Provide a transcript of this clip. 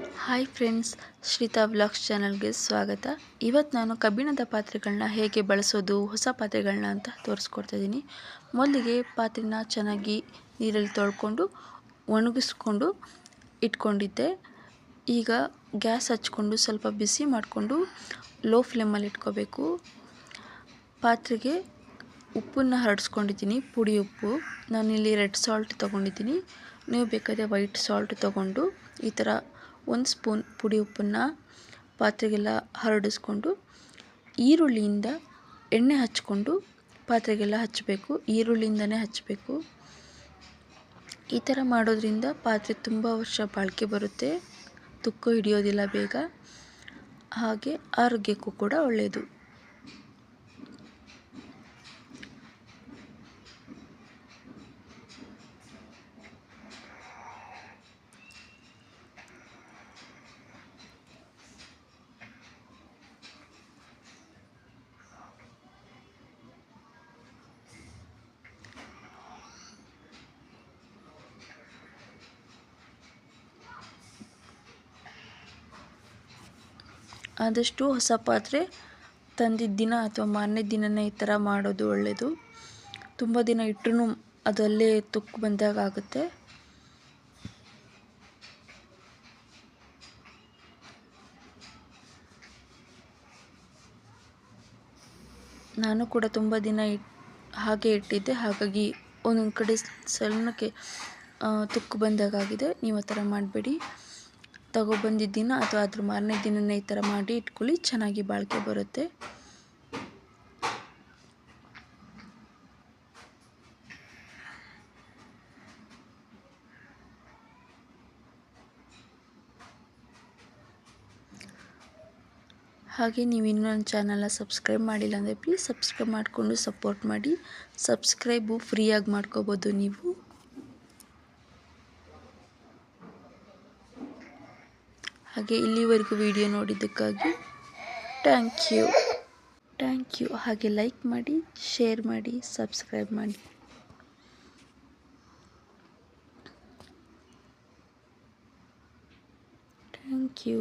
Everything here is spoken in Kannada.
ಹಾಯ್ ಫ್ರೆಂಡ್ಸ್ ಶ್ರೀತಾ ವ್ಲಾಗ್ಸ್ ಚಾನಲ್ಗೆ ಸ್ವಾಗತ. ಇವತ್ತು ನಾನು ಕಬ್ಬಿಣದ ಪಾತ್ರೆಗಳನ್ನ ಹೇಗೆ ಬಳಸೋದು, ಹೊಸ ಪಾತ್ರೆಗಳನ್ನ ಅಂತ ತೋರಿಸ್ಕೊಡ್ತಾ ಇದ್ದೀನಿ ಮೊದಲಿಗೆ ಪಾತ್ರೆನ ಚೆನ್ನಾಗಿ ನೀರಲ್ಲಿ ತೊಳ್ಕೊಂಡು, ಒಣಗಿಸ್ಕೊಂಡು ಇಟ್ಕೊಂಡಿದ್ದೆ. ಈಗ ಗ್ಯಾಸ್ ಹಚ್ಕೊಂಡು ಸ್ವಲ್ಪ ಬಿಸಿ ಮಾಡಿಕೊಂಡು ಲೋ ಫ್ಲೇಮಲ್ಲಿ ಇಟ್ಕೋಬೇಕು. ಪಾತ್ರೆಗೆ ಉಪ್ಪನ್ನು ಹರಡಿಸ್ಕೊಂಡಿದ್ದೀನಿ, ಪುಡಿ ಉಪ್ಪು. ನಾನಿಲ್ಲಿ ರೆಡ್ ಸಾಲ್ಟ್ ತೊಗೊಂಡಿದ್ದೀನಿ. ನೀವು ಬೇಕಾದರೆ ವೈಟ್ ಸಾಲ್ಟ್ ತೊಗೊಂಡು ಈ ಥರ ಒಂದು ಸ್ಪೂನ್ ಪುಡಿ ಉಪ್ಪನ್ನು ಪಾತ್ರೆಗೆಲ್ಲ ಹರಡಿಸ್ಕೊಂಡು ಈರುಳ್ಳಿಯಿಂದ ಎಣ್ಣೆ ಹಚ್ಕೊಂಡು ಪಾತ್ರೆಗೆಲ್ಲ ಹಚ್ಚಬೇಕು. ಈರುಳ್ಳಿಯಿಂದನೇ ಹಚ್ಚಬೇಕು. ಈ ಥರ ಮಾಡೋದ್ರಿಂದ ಪಾತ್ರೆ ತುಂಬ ವರ್ಷ ಬಾಳಿಕೆ ಬರುತ್ತೆ. ತುಕ್ಕು ಹಿಡಿಯೋದಿಲ್ಲ ಬೇಗ. ಹಾಗೆ ಆರೋಗ್ಯಕ್ಕೂ ಕೂಡ ಒಳ್ಳೆಯದು ಆದಷ್ಟು ಹೊಸ ಪಾತ್ರೆ ತಂದಿದ್ದ ದಿನ ಅಥವಾ ಮಾರನೇ ದಿನನೇ ಈ ಥರ ಮಾಡೋದು ಒಳ್ಳೆಯದು ತುಂಬ ದಿನ ಇಟ್ಟರೂ ಅದಲ್ಲೇ ತುಕ್ಕು ಬಂದಾಗ ಆಗುತ್ತೆ. ನಾನು ಕೂಡ ತುಂಬ ದಿನ ಇಟ್, ಹಾಗೆ ಇಟ್ಟಿದ್ದೆ. ಹಾಗಾಗಿ ಒಂದೊಂದು ಕಡೆ ಸಣ್ಣಕ್ಕೆ ತುಕ್ಕು ಬಂದಾಗಾಗಿದೆ ನೀವು ಆ ಥರ ಮಾಡಬೇಡಿ. ತಗೊಬಂದಿದ್ದ ದಿನ ಅಥವಾ ಅದ್ರ ಮಾರನೇ ದಿನನೇ ಈ ಥರ ಮಾಡಿ ಇಟ್ಕೊಳ್ಳಿ, ಚೆನ್ನಾಗಿ ಬಾಳಿಕೆ ಬರುತ್ತೆ. ಹಾಗೆ ನೀವು ಇನ್ನೂ ನನ್ನ ಚಾನಲ್ನ ಸಬ್ಸ್ಕ್ರೈಬ್ ಮಾಡಿಲ್ಲ ಅಂದರೆ ಪ್ಲೀಸ್ ಸಬ್ಸ್ಕ್ರೈಬ್ ಮಾಡಿಕೊಂಡು ಸಪೋರ್ಟ್ ಮಾಡಿ. ಸಬ್ಸ್ಕ್ರೈಬು ಫ್ರೀಯಾಗಿ ಮಾಡ್ಕೋಬೋದು ನೀವು. ಹಾಗೆ ಇಲ್ಲಿವರೆಗೂ ವಿಡಿಯೋ ನೋಡಿದ್ದಕ್ಕಾಗಿ ಥ್ಯಾಂಕ್ ಯು. Thank you. ಹಾಗೆ ಲೈಕ್ ಮಾಡಿ, ಶೇರ್ ಮಾಡಿ, ಸಬ್ಸ್ಕ್ರೈಬ್ ಮಾಡಿ. Thank you.